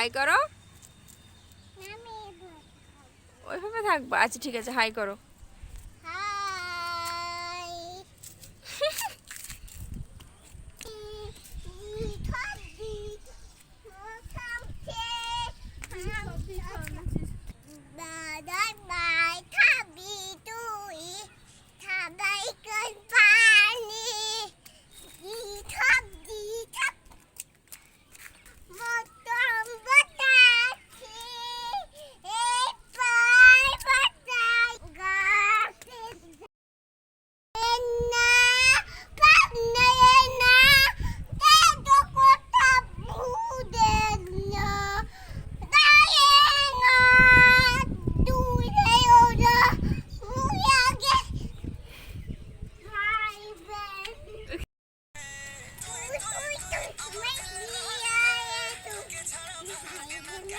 High করো। ওইভাবে থাকব। আচ্ছা ঠিক আছে হাই করো।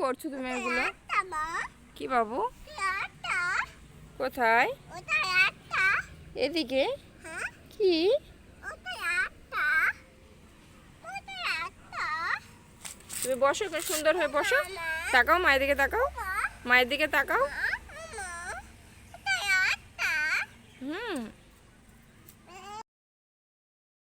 করছ তুমি এগুলো? কি বাবু? কোথায়? এদিকে? কি? তুমি বসো সুন্দর হয়ে বসো। তাকাও মায়ের দিকে তাকাও। মায়ের দিকে তাকাও। হুম।